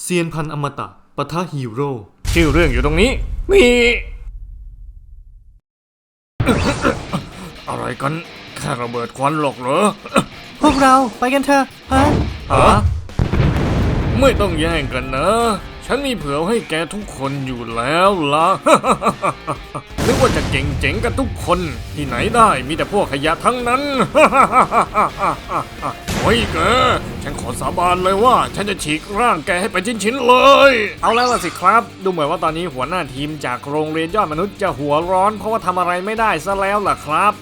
เซียนพันอมตะปะทะฮีโร่ชื่อเรื่องอยู่ตรงนี้นี่อะไรกัน แค่ระเบิดควันหรอกเหรอ พวกเราไปกันเถอะฮะฮะไม่ต้องแย่งกันนะ ฉันมีเผื่อให้แกทุกคนอยู่แล้วล่ะ นึกว่าจะเก่งเจ๋งกันทุกคน ที่ไหนได้มีแต่พวกขยะทั้งนั้น โอ้ยแกฉันขอสาบานเลยว่า ฉันจะฉีกร่างแกให้เป็นชิ้นๆเลย เอาแล้วล่ะสิครับ ดูเหมือนว่าตอนนี้หัวหน้าทีมจากโรงเรียนยอดมนุษย์จะหัวร้อน เพราะว่าทำอะไรไม่ได้ซะแล้วล่ะครับ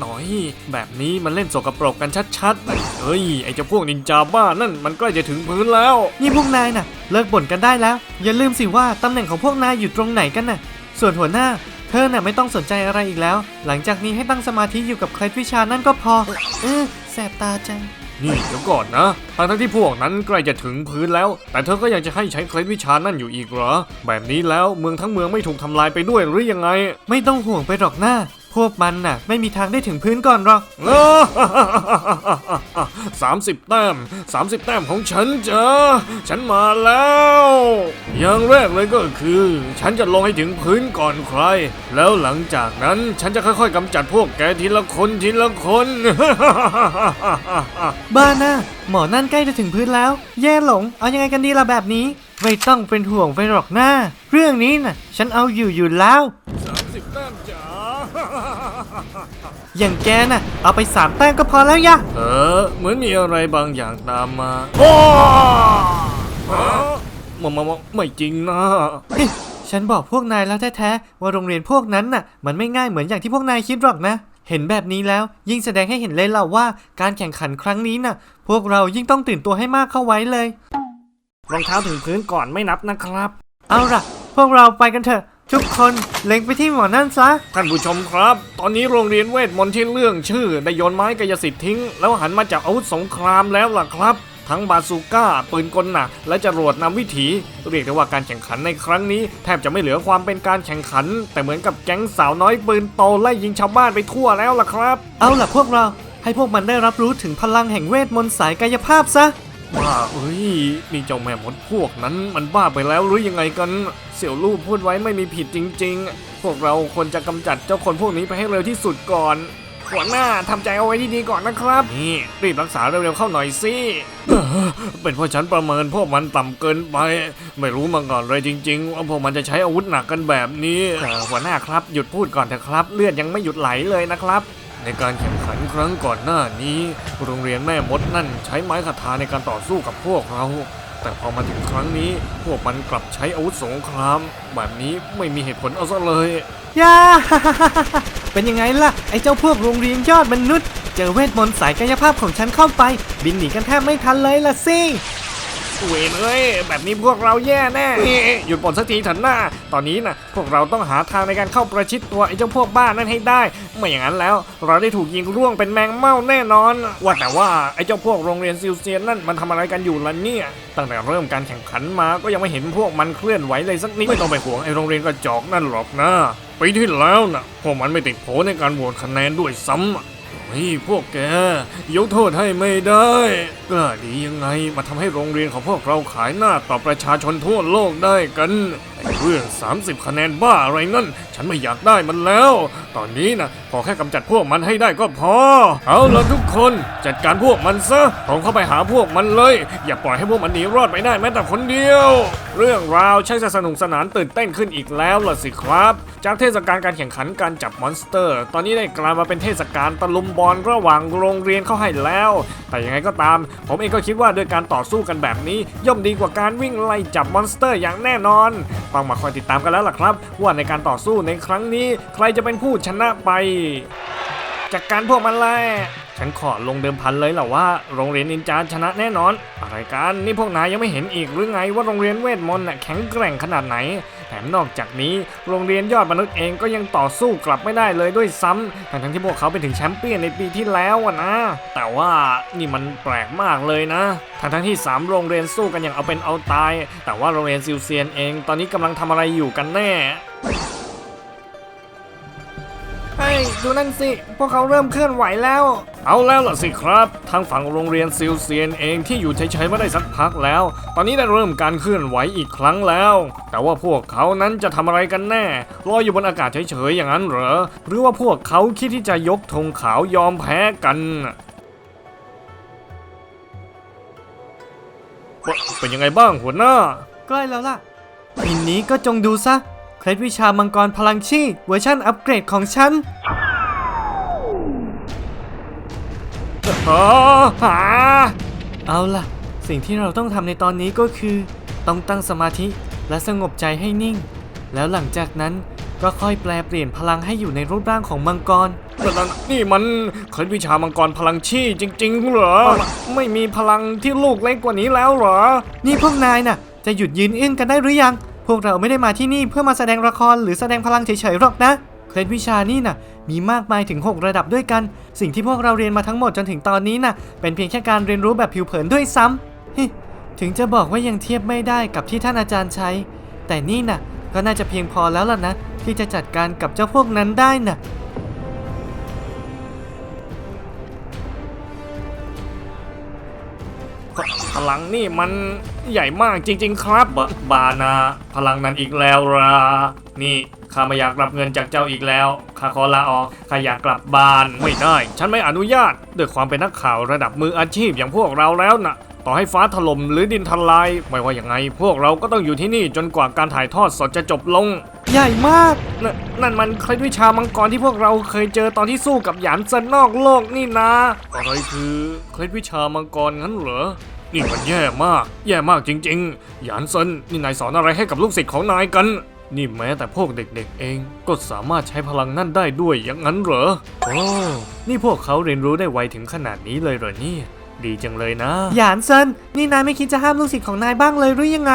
หน่อย แบบนี้มันเล่นสกปรกกันชัดๆเฮ้ยไอ้เจ้าพวกนินจาบ้านั่นมันใกล้จะถึงพื้นแล้ว นี่พวกนายน่ะ เลิกบ่นกันได้แล้ว อย่าลืมสิว่าตำแหน่งของพวกนายอยู่ตรงไหนกันน่ะ ส่วนหัวหน้าเธอน่ะไม่ต้องสนใจอะไรอีกแล้ว หลังจากนี้ให้ตั้งสมาธิอยู่กับเคล็ดวิชานั่นก็พอ เออ แสบตาจัง นี่เดี๋ยวก่อนนะทั้งๆที่พวกนั้นใกล้จะถึงพื้นแล้ว แต่เธอก็ยังจะให้ใช้เคล็ดวิชานั่นอยู่อีกเหรอ แบบนี้แล้วเมืองทั้งเมืองไม่ถูกทำลายไปด้วยหรือยังไง ไม่ต้องห่วงไปหรอกหน้า พวกมันน่ะ ไม่มีทางได้ถึงพื้นก่อนหรอกสามสิบแต้มสามสิบแต้มของฉันจ้ะฉันมาแล้ว อย่างแรกเลยก็คือ ฉันจะลงให้ถึงพื้นก่อนใคร แล้วหลังจากนั้นฉันจะค่อยๆกำจัดพวกแกทีละคนทีละคน บ้าน่ะหมอนั่นใกล้จะถึงพื้นแล้ว แย่หลง เอายังไงกันดีล่ะแบบนี้ ไม่ต้องเป็นห่วงไปหรอกหน้า เรื่องนี้น่ะ ฉันเอาอยู่อยู่แล้ว อย่างแกน่ะ เอาไปสามแต้มก็พอแล้วยะ เออ เหมือนมีอะไรบางอย่างตามมา โอ้มามามาไม่จริงนะเฮ้ยฉันบอกพวกนายแล้วแท้ๆ ว่าโรงเรียนพวกนั้นน่ะ มันไม่ง่ายเหมือนอย่างที่พวกนายคิดหรอกนะ เห็นแบบนี้แล้วยิ่งแสดงให้เห็นเลยล่ะว่าการแข่งขันครั้งนี้น่ะ พวกเรายิ่งต้องตื่นตัวให้มากเข้าไว้เลย รองเท้าถึงพื้นก่อนไม่นับนะครับ เอาล่ะ พวกเราไปกันเถอะ ทุกคนเล็งไปที่หมอนั่นซะ ท่านผู้ชมครับ ตอนนี้โรงเรียนเวทมนต์ที่เรื่องชื่อได้โยนไม้กายสิทธิ์ทิ้ง แล้วหันมาจับอาวุธสงครามแล้วล่ะครับ ทั้งบาซูก้า ปืนกลหนัก และจรวดนำวิถี เรียกได้ว่าการแข่งขันในครั้งนี้ แทบจะไม่เหลือความเป็นการแข่งขัน แต่เหมือนกับแก๊งสาวน้อยปืนโตไล่ยิงชาวบ้านไปทั่วแล้วล่ะครับ เอาล่ะพวกเราให้พวกมันได้รับรู้ถึงพลังแห่งเวทมนต์สายกายภาพซะ บ้าเอ้ยนี่เจ้าแม่มดพวกนั้นมันบ้าไปแล้วหรือยังไงกัน เสี่ยวลู่พูดไว้ไม่มีผิดจริง ๆ พวกเราควรจะกำจัดเจ้าคนพวกนี้ไปให้เร็วที่สุดก่อนหัวหน้าทำใจเอาไว้ดีๆก่อนนะครับ นี่รีบรักษาเร็วๆเข้าหน่อยสิเป็นเพราะฉันประเมินพวกมันต่ำเกินไป ไม่รู้มาก่อนเลยจริงๆว่าพวกมันจะใช้อาวุธหนักกันแบบนี้หัวหน้าครับหยุดพูดก่อนเถอะครับ เลือดยังไม่หยุดไหลเลยนะครับ ในการแข่งขันครั้งก่อนหน้านี้ โรงเรียนแม่มดนั่นใช้ไม้คาถาในการต่อสู้กับพวกเรา แต่พอมาถึงครั้งนี้ พวกมันกลับใช้อาวุธสงคราม แบบนี้ไม่มีเหตุผลเอาซะเลยย่า เป็นยังไงล่ะ ไอ้เจ้าพวกโรงเรียนยอดมนุษย์ เจอเวทมนต์สายกายภาพของฉันเข้าไป บินหนีกันแทบไม่ทันเลยล่ะสิ เวนเอ้ยแบบนี้พวกเราแย่แน่หยุดบ่นสักทีเถอะหน้า ตอนนี้นะพวกเราต้องหาทางในการเข้าประชิดตัวไอ้เจ้าพวกบ้านนั่นให้ได้ ไม่อย่างนั้นแล้ว เราได้ถูกยิงร่วงเป็นแมงเม่าแน่นอน ว่าแต่ว่าไอ้เจ้าพวกโรงเรียนซิลเซียนนั่นมันทำอะไรกันอยู่ล่ะเนี่ยตั้งแต่เริ่มการแข่งขันมาก็ยังไม่เห็นพวกมันเคลื่อนไหวเลยสักนิดไม่ต้องไปห่วงไอ้โรงเรียนกระจอกนั่นหรอกนะปีที่แล้วนะพวกมันไม่ติดโผในการโหวตคะแนนด้วยซ้ำ ฮ้ยพวกแก ยกโทษให้ไม่ได้กล้าดียังไงมาทำให้โรงเรียนของพวกเราขายหน้าต่อประชาชนทั่วโลกได้กันไอ้เรื่อง 30 คะแนนบ้าอะไรนั่น ฉันไม่อยากได้มันแล้ว ตอนนี้นะขอแค่กำจัดพวกมันให้ได้ก็พอ เอาละทุกคนจัดการพวกมันซะตรงเข้าไปหาพวกมันเลย อย่าปล่อยให้พวกมันหนีรอดไปได้แม้แต่คนเดียว เรื่องราวช่างจะสนุกสนานตื่นเต้นขึ้นอีกแล้วล่ะสิครับ จากเทศกาลการแข่งขันการจับมอนสเตอร์ ตอนนี้ได้กลายมาเป็นเทศกาลตะลุมบอลระหว่างโรงเรียนเข้าให้แล้ว แต่ยังไงก็ตาม ผมเองก็คิดว่าด้วยการต่อสู้กันแบบนี้ ย่อมดีกว่าการวิ่งไล่จับมอนสเตอร์อย่างแน่นอนต้องมาคอยติดตามกันแล้วล่ะครับ ว่าในการต่อสู้ในครั้งนี้ ใครจะเป็นผู้ชนะไป จากการพวกมันแหละฉันขอลงเดิมพันเลยเหละว่าโรงเรียนนินจาชนะแน่นอน อะไรกันนี่พวกนายยังไม่เห็นอีกหรือไงว่าโรงเรียนเวทมนต์น่ะแข็งแกร่งขนาดไหน แถมนอกจากนี้ โรงเรียนยอดมนุษย์เองก็ยังต่อสู้กลับไม่ได้เลยด้วยซ้ำทั้งที่พวกเขาเป็นถึงแชมเปี้ยนในปีที่แล้วนะ แต่ว่านี่มันแปลกมากเลยนะทั้งๆที่ 3 โรงเรียนสู้กันอย่างเอาเป็นเอาตาย แต่ว่าโรงเรียนซิลเซียนเอง ตอนนี้กำลังทำอะไรอยู่กันแน่ ดูนั่นสิ พวกเขาเริ่มเคลื่อนไหวแล้ว เอาแล้วล่ะสิครับ ทางฝั่งโรงเรียนซิลเซียนเองที่อยู่เฉยๆมาได้สักพักแล้ว ตอนนี้ได้เริ่มการเคลื่อนไหวอีกครั้งแล้ว แต่ว่าพวกเขานั้นจะทำอะไรกันแน่ลอยอยู่บนอากาศเฉยๆอย่างนั้นเหรอ หรือว่าพวกเขาคิดที่จะยกธงขาวยอมแพ้กันน่ะเปเป็นยังไงบ้างหัวหน้า ใกล้แล้วล่ะทีนี้ก็จงดูซะเคล็ดวิชามังกรพลังชีเวอร์ชันอัปเกรดของฉัน อ๋อหาเอาล่ะ สิ่งที่เราต้องทำในตอนนี้ก็คือ ต้องตั้งสมาธิและสงบใจให้นิ่ง แล้วหลังจากนั้นก็ค่อยแปลเปลี่ยนพลังให้อยู่ในรูปร่างของมังกรแต่นั่นนี่มันเคล็ดวิชามังกรพลังชี่จริง ๆ เหรอ ไม่มีพลังที่ลูกเล็กกว่านี้แล้วเหรอ นี่พวกนายน่ะ จะหยุดยืนอึ้งกันได้หรือยัง พวกเราไม่ได้มาที่นี่เพื่อมาแสดงละครหรือแสดงพลังเฉยๆหรอกนะ เคล็ดวิชานี่น่ะมีมากมายถึง 6 ระดับด้วยกัน สิ่งที่พวกเราเรียนมาทั้งหมดจนถึงตอนนี้น่ะเป็นเพียงแค่การเรียนรู้แบบผิวเผินด้วยซ้ำฮิถึงจะบอกว่ายังเทียบไม่ได้กับที่ท่านอาจารย์ใช้ แต่นี่น่ะก็น่าจะเพียงพอแล้วล่ะนะที่จะจัดการกับเจ้าพวกนั้นได้น่ะ ลังนี่มันใหญ่มากจริง ๆ ครับบานา พลังนั้นอีกแล้วละนี่ข้าไม่อยากรับเงินจากเจ้าอีกแล้ว ข้าขอลาออก ข้าอยากกลับบ้าน ไม่ได้ ฉันไม่อนุญาต ด้วยความเป็นนักข่าวระดับมืออาชีพอย่างพวกเราแล้วนะต่อให้ฟ้าถล่มหรือดินทลาย ไม่ว่าอย่างไง พวกเราก็ต้องอยู่ที่นี่จนกว่าการถ่ายทอดสดจะจบลง ใหญ่มากนนนั่นมันเคล็ดวิชามังกรที่พวกเราเคยเจอตอนที่สู้กับหยานเซนนอกโลกนี่นะ อะไรคือเคล็ดวิชามังกรงั้นเหรอ นี่มันแย่มาก แย่มากจริงๆ หยานเซนนี่นายสอนอะไรให้กับลูกศิษย์ของนายกัน นี่แม้แต่พวกเด็กๆ เองก็สามารถใช้พลังนั่นได้ด้วยอย่างนั้นเหรอ โอ้ นี่พวกเขาเรียนรู้ได้ไวถึงขนาดนี้เลยเหรอเนี่ย ดีจังเลยนะ หยานเซินนี่นายไม่คิดจะห้ามลูกศิษย์ของนายบ้างเลยหรือยังไง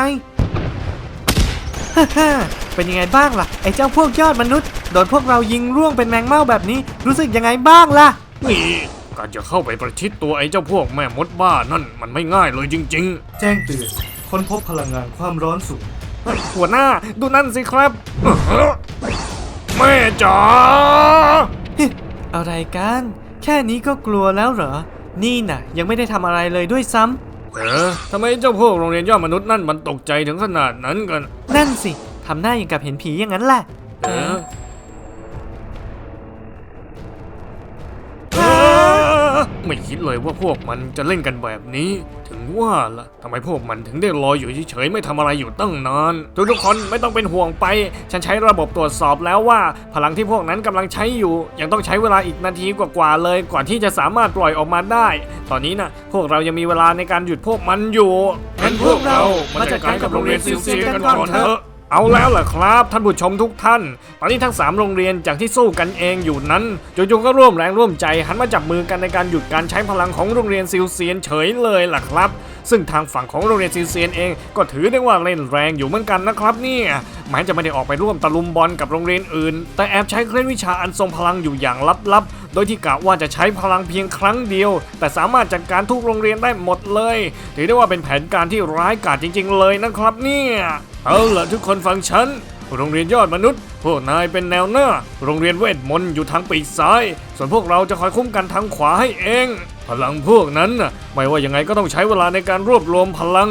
ฮ่าฮ่าเป็นยังไงบ้างล่ะไอ้เจ้าพวกยอดมนุษย์โดนพวกเรายิงร่วงเป็นแมงเม่าแบบนี้รู้สึกยังไงบ้างล่ะ นี่ การจะเข้าไปประชิดตัวไอ้เจ้าพวกแม่มดบ้านั่นมันไม่ง่ายเลยจริง ๆ แจ้งเตือนค้นพบพลังงานความร้อนสูง หัวหน้าดูนั่นสิครับ แม่จ๋าอะไรกัน แค่นี้ก็กลัวแล้วเหรอ นี่น่ะ ยังไม่ได้ทำอะไรเลยด้วยซ้ำเออทำไมเจ้าพวกโรงเรียนยอดมนุษย์นั่นมันตกใจถึงขนาดนั้นกัน นั่นสิทำหน้าอย่างกับเห็นผีอย่างนั้นแหละเออ ไม่คิดเลยว่าพวกมันจะเล่นกันแบบนี้ ถึงว่าล่ะทำไมพวกมันถึงได้ลอยอยู่เฉยๆไม่ทำอะไรอยู่ตั้งนานทุกๆคนไม่ต้องเป็นห่วงไป ฉันใช้ระบบตรวจสอบแล้วว่า พลังที่พวกนั้นกำลังใช้อยู่ ยังต้องใช้เวลาอีกนาทีกว่าๆเลยกว่าที่จะสามารถปล่อยออกมาได้ ตอนนี้นะพวกเรายังมีเวลาในการหยุดพวกมันอยู่งั้นพวกเรามาจัดการกับโรงเรียนซิลเซียกันก่อนเถอะ เอาแล้วล่ะครับ ท่านผู้ชมทุกท่าน ตอนนี้ทั้ง 3 โรงเรียนจากที่สู้กันเองอยู่นั้นจู่ๆก็ร่วมแรงร่วมใจหันมาจับมือกันในการหยุดการใช้พลังของโรงเรียนซิลเซียนเฉยเลยล่ะครับ ซึ่งทางฝั่งของโรงเรียนซิลเซียนเองก็ถือได้ว่าเล่นแรงอยู่เหมือนกันนะครับเนี่ยแม้จะไม่ได้ออกไปร่วมตะลุมบอลกับโรงเรียนอื่น แต่แอบใช้เคล็ดวิชาอันทรงพลังอยู่อย่างลับๆ โดยที่กะว่าจะใช้พลังเพียงครั้งเดียว แต่สามารถจัดการทุกโรงเรียนได้หมดเลย ถือได้ว่าเป็นแผนการที่ร้ายกาจจริง ๆ เลยนะครับเนี่ยเอาล่ะทุกคนฟังฉันโรงเรียนยอดมนุษย์ พวกนายเป็นแนวหน้า โรงเรียนเวทมนต์อยู่ทางปีกซ้าย ส่วนพวกเราจะคอยคุ้มกันทางขวาให้เอง พลังพวกนั้นน่ะไม่ว่ายังไงก็ต้องใช้เวลาในการรวบรวมพลัง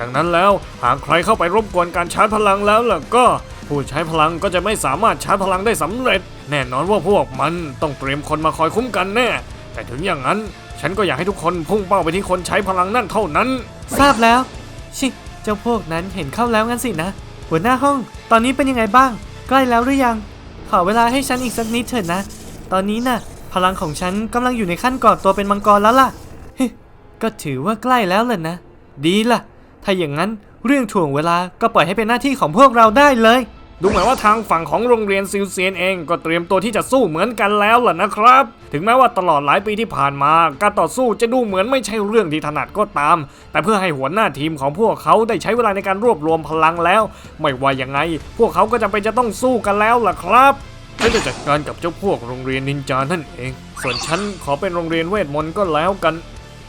ดังนั้นแล้วหากใครเข้าไปรบกวนการชาร์จพลังแล้วล่ะก็ ผู้ใช้พลังก็จะไม่สามารถชาร์จพลังได้สำเร็จ แน่นอนว่าพวกมันต้องเตรียมคนมาคอยคุ้มกันแน่ แต่ถึงอย่างนั้น ฉันก็อยากให้ทุกคนพุ่งเป้าไปที่คนใช้พลังนั่นเท่านั้น ทราบแล้ว ชิเจ้าพวกนั้นเห็นเข้าแล้วงั้นสินะ หัวหน้าห้อง ตอนนี้เป็นยังไงบ้าง ใกล้แล้วหรือยัง ขอเวลาให้ฉันอีกสักนิดเถิดนะ ตอนนี้น่ะ พลังของฉันกำลังอยู่ในขั้นก่อตัวเป็นมังกรแล้วล่ะฮึก็ถือว่าใกล้แล้วเล่ะนะ ดีล่ะ ถ้าอย่างนั้นเรื่องถ่วงเวลาก็ปล่อยให้เป็นหน้าที่ของพวกเราได้เลย ดูเหมือนว่าทางฝั่งของโรงเรียนซิลเซียนเองก็เตรียมตัวที่จะสู้เหมือนกันแล้วล่ะนะครับ ถึงแม้ว่าตลอดหลายปีที่ผ่านมา การต่อสู้จะดูเหมือนไม่ใช่เรื่องที่ถนัดก็ตาม แต่เพื่อให้หัวหน้าทีมของพวกเขาได้ใช้เวลาในการรวบรวมพลังแล้ว ไม่ว่ายังไง พวกเขาก็จำเป็นจะต้องสู้กันแล้วล่ะครับฉันจะจัดการกับเจ้าพวกโรงเรียนนินจานั่นเอง ส่วนฉันขอเป็นโรงเรียนเวทมนต์ก็แล้วกัน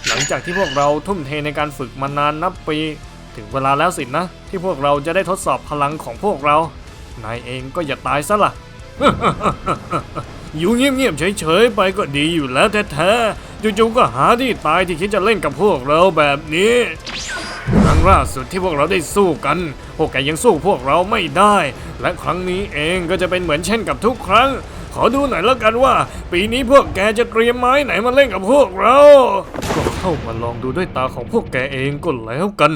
หลังจากที่พวกเราทุ่มเทในการฝึกมานานนับปี ถึงเวลาแล้วสินะที่พวกเราจะได้ทดสอบพลังของพวกเรา นายเองก็อย่าตายซะล่ะอยู่เงียบๆเฉยๆไปก็ดีอยู่แล้วแท้ๆจู่ๆก็หาที่ตายที่คิดจะเล่นกับพวกเราแบบนี้ครั้งล่าสุดที่พวกเราได้สู้กัน พวกแกยังสู้พวกเราไม่ได้ และครั้งนี้เองก็จะเป็นเหมือนเช่นกับทุกครั้ง ขอดูหน่อยแล้วกันว่า ปีนี้พวกแกจะเตรียมไม้ไหนมาเล่นกับพวกเรา ก็เข้ามาลองดูด้วยตาของพวกแกเองก็แล้วกัน